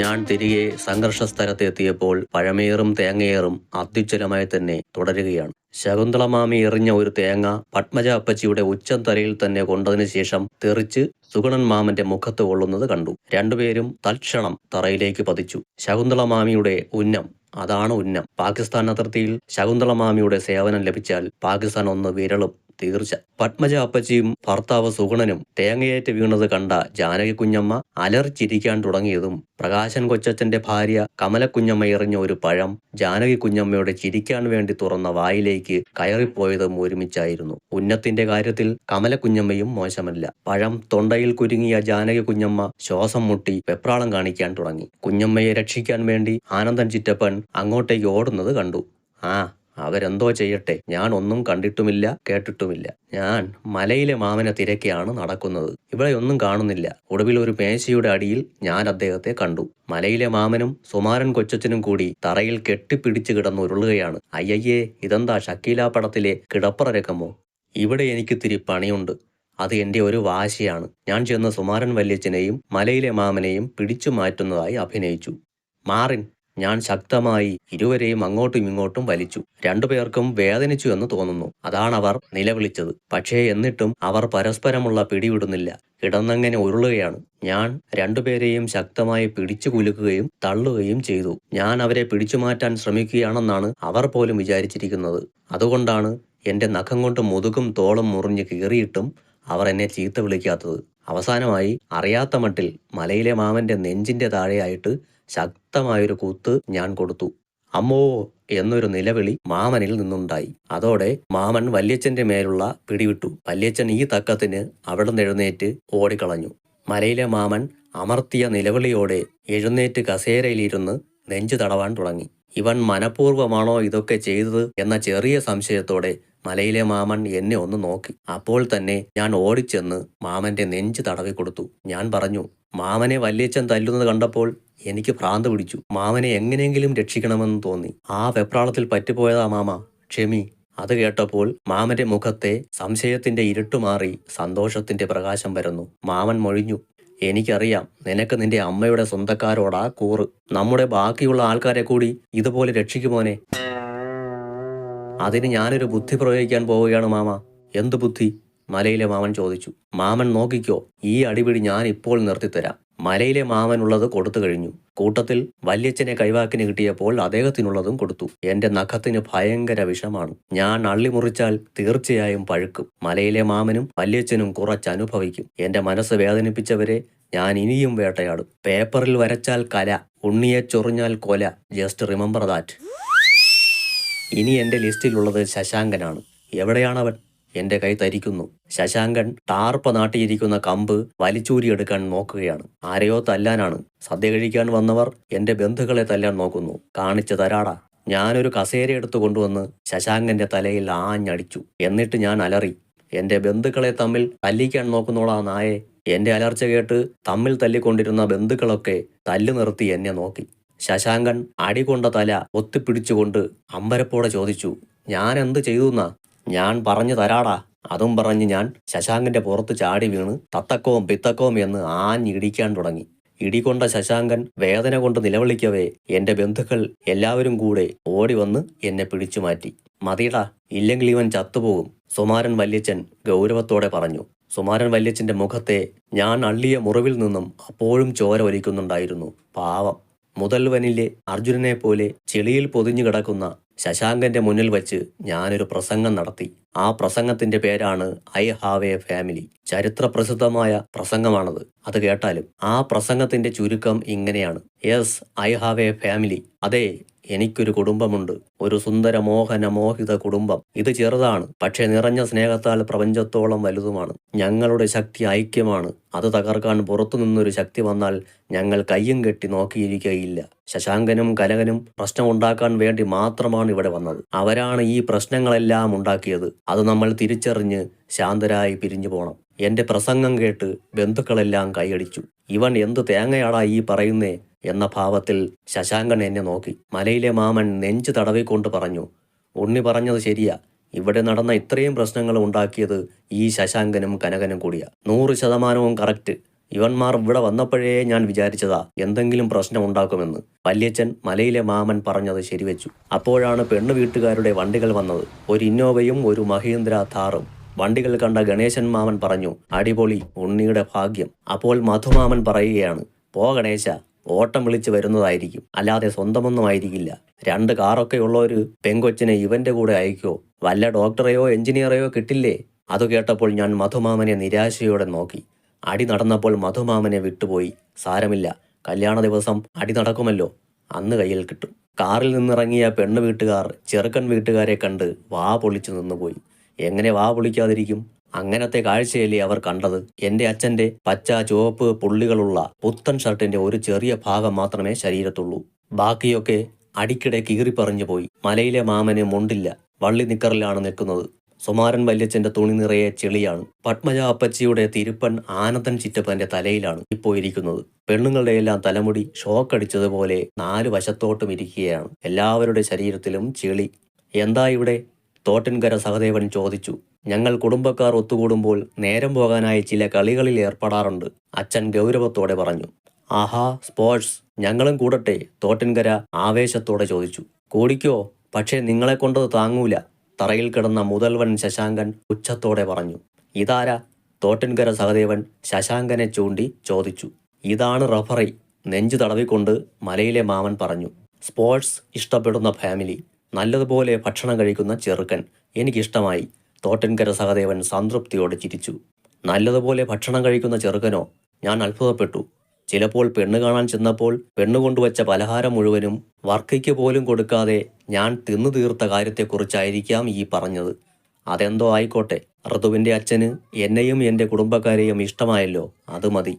ഞാൻ തിരികെ സംഘർഷ സ്ഥലത്തെത്തിയപ്പോൾ പഴമേറും തേങ്ങയേറും അത്യുജ്വലമായി തന്നെ തുടരുകയാണ്. ശകുന്തള മാമി എറിഞ്ഞ ഒരു തേങ്ങ പത്മജ അപ്പച്ചിയുടെ ഉച്ചം തലയിൽ തന്നെ കൊണ്ടതിനു ശേഷം തെറിച്ച് സുഗണൻ മാമന്റെ മുഖത്ത് കൊള്ളുന്നത് കണ്ടു. രണ്ടുപേരും തൽക്ഷണം തറയിലേക്ക് പതിച്ചു. ശകുന്തള മാമിയുടെ ഉന്നം അതാണ് ഉന്നം. പാകിസ്ഥാൻ അതിർത്തിയിൽ ശകുന്തള മാമിയുടെ സേവനം ലഭിച്ചാൽ പാകിസ്ഥാൻ ഒന്ന് വിരളും തീർച്ച. പത്മജ അപ്പച്ചിയും ഭർത്താവ് സുഗുണനും തേങ്ങയേറ്റ് വീണത് കണ്ട ജാനകി കുഞ്ഞമ്മ അലർച്ചിരിക്കാൻ തുടങ്ങിയതും പ്രകാശൻ കൊച്ചച്ചന്റെ ഭാര്യ കമലക്കുഞ്ഞമ്മ എറിഞ്ഞ ഒരു പഴം ജാനകി കുഞ്ഞമ്മയുടെ ചിരിക്കാൻ വേണ്ടി തുറന്ന വായിലേക്ക് കയറിപ്പോയതും ഒരുമിച്ചായിരുന്നു. ഉന്നത്തിന്റെ കാര്യത്തിൽ കമലക്കുഞ്ഞമ്മയും മോശമല്ല. പഴം തൊണ്ടയിൽ കുരുങ്ങിയ ജാനകി കുഞ്ഞമ്മ ശ്വാസം മുട്ടി വെപ്രാളം കാണിക്കാൻ തുടങ്ങി. കുഞ്ഞമ്മയെ രക്ഷിക്കാൻ വേണ്ടി ആനന്ദൻ ചിറ്റപ്പൻ അങ്ങോട്ടേക്ക് ഓടുന്നത് കണ്ടു. ആ അവരെന്തോ ചെയ്യട്ടെ. ഞാൻ ഒന്നും കണ്ടിട്ടുമില്ല കേട്ടിട്ടുമില്ല. ഞാൻ മലയിലെ മാമന തിരക്കിയാണ് നടക്കുന്നത്. ഇവിടെ ഒന്നും കാണുന്നില്ല. ഒടുവിൽ ഒരു മേശയുടെ അടിയിൽ ഞാൻ അദ്ദേഹത്തെ കണ്ടു. മലയിലെ മാമനും സുമാരൻ കൊച്ചച്ചനും കൂടി തറയിൽ കെട്ടിപ്പിടിച്ചു കിടന്നു ഉരുളുകയാണ് അയ്യയ്യേ ഇതെന്താ ഷക്കീല പടത്തിലെ കിടപ്പറ രക്കമോ ഇവിടെ എനിക്കിത്തിരി പണിയുണ്ട്. അത് എന്റെ ഒരു വാശിയാണ്. ഞാൻ ചെന്ന് സുമാരൻ വല്യച്ചനെയും മലയിലെ മാമനെയും പിടിച്ചു മാറ്റുന്നതായി അഭിനയിച്ചു. മാറിൻ ഞാൻ ശക്തമായി ഇരുവരെയും അങ്ങോട്ടും ഇങ്ങോട്ടും വലിച്ചു. രണ്ടുപേർക്കും വേദനിച്ചു എന്ന് തോന്നുന്നു. അതാണ് അവർ നിലവിളിച്ചത്. പക്ഷേ എന്നിട്ടും അവർ പരസ്പരമുള്ള പിടിവിടുന്നില്ല. കിടന്നങ്ങനെ ഉരുളുകയാണ്. ഞാൻ രണ്ടുപേരെയും ശക്തമായി പിടിച്ചു കുലുക്കുകയും തള്ളുകയും ചെയ്തു. ഞാൻ അവരെ പിടിച്ചു മാറ്റാൻ ശ്രമിക്കുകയാണെന്നാണ് അവർ പോലും വിചാരിച്ചിരിക്കുന്നത്. അതുകൊണ്ടാണ് എന്റെ നഖം കൊണ്ട് മുതുകും തോളും മുറിഞ്ഞ് കീറിയിട്ടും അവർ എന്നെ ചീത്ത വിളിക്കാത്തത്. അവസാനമായി അറിയാത്ത മട്ടിൽ മലയിലെ മാമന്റെ നെഞ്ചിന്റെ താഴെയായിട്ട് ശക്തമായൊരു കൂത്ത് ഞാൻ കൊടുത്തു. അമ്മോ എന്നൊരു നിലവിളി മാമനിൽ നിന്നുണ്ടായി. അതോടെ മാമൻ വല്യച്ഛന്റെ മേലുള്ള പിടിവിട്ടു. വല്യച്ഛൻ ഈ തക്കത്തിന് അവിടെ എഴുന്നേറ്റ് ഓടിക്കളഞ്ഞു. മലയിലെ മാമൻ അമർത്തിയ നിലവിളിയോടെ എഴുന്നേറ്റ് കസേരയിലിരുന്ന് നെഞ്ചു തടവാൻ തുടങ്ങി. ഇവൻ മനഃപൂർവമാണോ ഇതൊക്കെ ചെയ്തത്? എന്ന ചെറിയ സംശയത്തോടെ മലയിലെ മാമൻ എന്നെ ഒന്ന് നോക്കി. അപ്പോൾ തന്നെ ഞാൻ ഓടിച്ചെന്ന് മാമന്റെ നെഞ്ച് തടവി കൊടുത്തു ഞാൻ പറഞ്ഞു മാമനെ വല്യച്ഛൻ തല്ലുന്നത് കണ്ടപ്പോൾ എനിക്ക് ഭ്രാന്ത് പിടിച്ചു. മാമനെ എങ്ങനെയെങ്കിലും രക്ഷിക്കണമെന്ന് തോന്നി. ആ വെപ്രാളത്തിൽ പറ്റിപ്പോയതാ മാമ ക്ഷമി. അത് കേട്ടപ്പോൾ മാമന്റെ മുഖത്തെ സംശയത്തിന്റെ ഇരുട്ടുമാറി സന്തോഷത്തിന്റെ പ്രകാശം വരുന്നു മാമൻ മൊഴിഞ്ഞു എനിക്കറിയാം നിനക്ക് നിന്റെ അമ്മയുടെ സ്വന്തക്കാരോടാ കൂറ്. നമ്മുടെ ബാക്കിയുള്ള ആൾക്കാരെ കൂടി ഇതുപോലെ രക്ഷിക്കുമോനെ അതിന് ഞാനൊരു ബുദ്ധി പ്രയോഗിക്കാൻ പോവുകയാണ് മാമ. എന്ത് ബുദ്ധി? മലയിലെ മാമൻ ചോദിച്ചു മാമൻ നോക്കിക്കോ ഈ അടിപിടി ഞാൻ ഇപ്പോൾ നിർത്തിത്തരാം. മലയിലെ മാമനുള്ളത് കൊടുത്തു കഴിഞ്ഞു. കൂട്ടത്തിൽ വല്യച്ഛനെ കൈവാക്കിന് കിട്ടിയപ്പോൾ അദ്ദേഹത്തിനുള്ളതും കൊടുത്തു. എന്റെ നഖത്തിന് ഭയങ്കര വിഷമാണ്. ഞാൻ അള്ളി മുറിച്ചാൽ തീർച്ചയായും പഴുക്കും. മലയിലെ മാമനും വല്യച്ഛനും കുറച്ചനുഭവിക്കും എന്റെ മനസ്സ് വേദനിപ്പിച്ചവരെ ഞാൻ ഇനിയും വേട്ടയാടും. പേപ്പറിൽ വരച്ചാൽ കല ഉണ്ണിയെ ചൊറിഞ്ഞാൽ കൊല. ജസ്റ്റ് റിമെമ്പർ ദാറ്റ് ഇനി എന്റെ ലിസ്റ്റിലുള്ളത് ശശാങ്കനാണ്. എവിടെയാണ് എവിടെയാണവൻ? എന്റെ കൈ തരിക്കുന്നു. ശശാങ്കൻ ടാർപ്പ നാട്ടിയിരിക്കുന്ന കമ്പ് വലിച്ചൂരിയെടുക്കാൻ നോക്കുകയാണ്. ആരെയോ തല്ലാനാണ്. സദ്യ കഴിക്കാൻ വന്നവർ എന്റെ ബന്ധുക്കളെ തല്ലാൻ നോക്കുന്നു. കാണിച്ചു തരാടാ. ഞാനൊരു കസേര എടുത്തു കൊണ്ടുവന്ന് ശശാങ്കന്റെ തലയിൽ ആഞ്ഞടിച്ചു. എന്നിട്ട് ഞാൻ അലറി. എന്റെ ബന്ധുക്കളെ തമ്മിൽ തല്ലിക്കാൻ നോക്കുന്നോളാ നായെ. എന്റെ അലർച്ച കേട്ട് തമ്മിൽ തല്ലിക്കൊണ്ടിരുന്ന ബന്ധുക്കളൊക്കെ തല്ലു നിർത്തി എന്നെ നോക്കി. ശശാങ്കൻ അടികൊണ്ട തല ഒത്തിപ്പിടിച്ചുകൊണ്ട് അമ്പരപ്പോടെ ചോദിച്ചു ഞാൻ എന്ത് ചെയ്തുന്നാ? ഞാൻ പറഞ്ഞു തരാടാ. അതും പറഞ്ഞ് ഞാൻ ശശാങ്കന്റെ പുറത്ത് ചാടി വീണ് തത്തക്കവും പിത്തക്കവും എന്ന് ആഞ്ഞിടിക്കാൻ തുടങ്ങി. ഇടികൊണ്ട ശശാങ്കൻ വേദന കൊണ്ട് നിലവിളിക്കവേ എന്റെ ബന്ധുക്കൾ എല്ലാവരും കൂടെ ഓടി വന്ന് എന്നെ പിടിച്ചു മാറ്റി. മതിയടാ ഇല്ലെങ്കിൽ ഇവൻ ചത്തുപോകും സുമാരൻ വല്യച്ചൻ ഗൗരവത്തോടെ പറഞ്ഞു. സുമാരൻ വല്യച്ചന്റെ മുഖത്തെ ഞാൻ അള്ളിയ മുറിവിൽ നിന്നും അപ്പോഴും ചോര ഒലിക്കുന്നുണ്ടായിരുന്നു. പാവം. മുതൽവനിലെ അർജുനനെ പോലെ ചെളിയിൽ പൊതിഞ്ഞു കിടക്കുന്ന ശശാങ്കന്റെ മുന്നിൽ വച്ച് ഞാനൊരു പ്രസംഗം നടത്തി. ആ പ്രസംഗത്തിന്റെ പേരാണ് ഐ ഹാവ് എ ഫാമിലി. ചരിത്ര പ്രസിദ്ധമായ പ്രസംഗമാണത്. അത് കേട്ടാലും ആ പ്രസംഗത്തിന്റെ ചുരുക്കം ഇങ്ങനെയാണ്. Yes I have a family. അതെ എനിക്കൊരു കുടുംബമുണ്ട്. ഒരു സുന്ദര മോഹന മോഹിത കുടുംബം. ഇത് ചെറുതാണ്. പക്ഷേ നിറഞ്ഞ സ്നേഹത്താൽ പ്രപഞ്ചത്തോളം വലുതുമാണ്. ഞങ്ങളുടെ ശക്തി ഐക്യമാണ്. അത് തകർക്കാൻ പുറത്തുനിന്നൊരു ശക്തി വന്നാൽ ഞങ്ങൾ കയ്യും കെട്ടി നോക്കിയിരിക്കുകയില്ല ശശാങ്കനും കനകനും പ്രശ്നമുണ്ടാക്കാൻ വേണ്ടി മാത്രമാണ് ഇവിടെ വന്നത്. അവരാണ് ഈ പ്രശ്നങ്ങളെല്ലാം ഉണ്ടാക്കിയത്. അത് നമ്മൾ തിരിച്ചറിഞ്ഞ് ശാന്തരായി പിരിഞ്ഞു പോണം. എന്റെ പ്രസംഗം കേട്ട് ബന്ധുക്കളെല്ലാം കൈയടിച്ചു. ഇവൻ എന്ത് തേങ്ങയാടാ ഈ പറയുന്നേ? എന്ന ഭാവത്തിൽ ശശാങ്കൻ എന്നെ നോക്കി. മലയിലെ മാമൻ നെഞ്ചു തടവിക്കൊണ്ട് പറഞ്ഞു ഉണ്ണി പറഞ്ഞത് ശരിയാ. ഇവിടെ നടന്ന ഇത്രയും പ്രശ്നങ്ങൾ ഉണ്ടാക്കിയത് ഈ ശശാങ്കനും കനകനും കൂടിയാ. നൂറ് ശതമാനവും കറക്റ്റ്. ഇവന്മാർ ഇവിടെ വന്നപ്പോഴേ ഞാൻ വിചാരിച്ചതാ എന്തെങ്കിലും പ്രശ്നം ഉണ്ടാക്കുമെന്ന്. വല്യച്ഛൻ മലയിലെ മാമൻ പറഞ്ഞത് ശരിവെച്ചു. അപ്പോഴാണ് പെണ്ണു വീട്ടുകാരുടെ വണ്ടികൾ വന്നത്. ഒരു ഇന്നോവയും ഒരു മഹീന്ദ്ര ഥാറും വണ്ടികൾ കണ്ട ഗണേശൻ മാമൻ പറഞ്ഞു അടിപൊളി ഉണ്ണിയുടെ ഭാഗ്യം. അപ്പോൾ മധുമാമൻ പറയുകയാണ് പോ ഗണേശ ഓട്ടം വിളിച്ച് വരുന്നതായിരിക്കും. അല്ലാതെ സ്വന്തമൊന്നും ആയിരിക്കില്ല. രണ്ട് കാറൊക്കെ ഉള്ള ഒരു പെങ്കൊച്ചിനെ ഇവന്റെ കൂടെ അയക്കോ? വല്ല ഡോക്ടറെയോ എഞ്ചിനീയറെയോ കിട്ടില്ലേ? അത് കേട്ടപ്പോൾ ഞാൻ മധുമാമനെ നിരാശയോടെ നോക്കി. അടി നടന്നപ്പോൾ മധുമാമനെ വിട്ടുപോയി. സാരമില്ല. കല്യാണ ദിവസം അടി നടക്കുമല്ലോ. അന്ന് കയ്യിൽ കിട്ടും. കാറിൽ നിന്നിറങ്ങിയ പെണ്ണ് വീട്ടുകാർ ചെറുക്കൻ വീട്ടുകാരെ കണ്ട് വാ പൊളിച്ചു നിന്നുപോയി. എങ്ങനെ വാ പൊളിക്കാതിരിക്കും? അങ്ങനത്തെ കാഴ്ചയല്ലേ അവർ കണ്ടത്? എന്റെ അച്ഛന്റെ പച്ച ചുവപ്പ് പുള്ളികളുള്ള പുത്തൻ ഷർട്ടിന്റെ ഒരു ചെറിയ ഭാഗം മാത്രമേ ശരീരത്തുള്ളൂ. ബാക്കിയൊക്കെ അടിക്കിടെ കീറിപ്പറഞ്ഞു പോയി. മലയിലെ മാമന് മുണ്ടില്ല. വള്ളി നിക്കറിലാണ് നിൽക്കുന്നത്. സുമാരൻ വല്യച്ഛന്റെ തുണി നിറയെ ചെളിയാണ്. പത്മജ അപ്പച്ചിയുടെ തിരുപ്പൻ ആനന്ദൻ ചിറ്റപ്പന്റെ തലയിലാണ് ഇപ്പോൾ ഇരിക്കുന്നത്. പെണ്ണുങ്ങളുടെ എല്ലാം തലമുടി ഷോക്കടിച്ചതുപോലെ നാല് വശത്തോട്ടും ഇരിക്കുകയാണ്. എല്ലാവരുടെ ശരീരത്തിലും ചെളി. എന്താ ഇവിടെ? തോട്ടിൻകര സഹദേവൻ ചോദിച്ചു. ഞങ്ങൾ കുടുംബക്കാർ ഒത്തുകൂടുമ്പോൾ നേരം പോകാനായി ചില കളികളിൽ ഏർപ്പെടാറുണ്ട്. അച്ഛൻ ഗൗരവത്തോടെ പറഞ്ഞു ആഹാ സ്പോർട്സ്. ഞങ്ങളും കൂടട്ടെ തോട്ടിൻകര ആവേശത്തോടെ ചോദിച്ചു. കൂടിക്കോ പക്ഷേ നിങ്ങളെ കൊണ്ടത് താങ്ങൂല തറയിൽ കിടന്ന മുതൽവൻ ശശാങ്കൻ ഉച്ചത്തോടെ പറഞ്ഞു. ഇതാരാ? തോട്ടിൻകര സഹദേവൻ ശശാങ്കനെ ചൂണ്ടി ചോദിച്ചു. ഇതാണ് റഫറി നെഞ്ചു തടവിക്കൊണ്ട് മലയിലെ മാമൻ പറഞ്ഞു. സ്പോർട്സ് ഇഷ്ടപ്പെടുന്ന ഫാമിലി. നല്ലതുപോലെ ഭക്ഷണം കഴിക്കുന്ന ചെറുക്കൻ. എനിക്കിഷ്ടമായി. തോട്ടൻകര സഹദേവൻ സംതൃപ്തിയോടെ ചിരിച്ചു. നല്ലതുപോലെ ഭക്ഷണം കഴിക്കുന്ന ചെറുക്കനോ ഞാൻ അത്ഭുതപ്പെട്ടു. ചിലപ്പോൾ പെണ്ണ് കാണാൻ ചെന്നപ്പോൾ പെണ്ണ് കൊണ്ടുവച്ച പലഹാരം മുഴുവനും വർക്കയ്ക്ക് പോലും കൊടുക്കാതെ ഞാൻ തിന്നു തീർത്ത കാര്യത്തെക്കുറിച്ചായിരിക്കാം ഈ പറഞ്ഞത്. അതെന്തോ ആയിക്കോട്ടെ ഋതുവിന്റെ അച്ഛന് എന്നെയും എന്റെ കുടുംബക്കാരെയും ഇഷ്ടമായല്ലോ അത് മതി.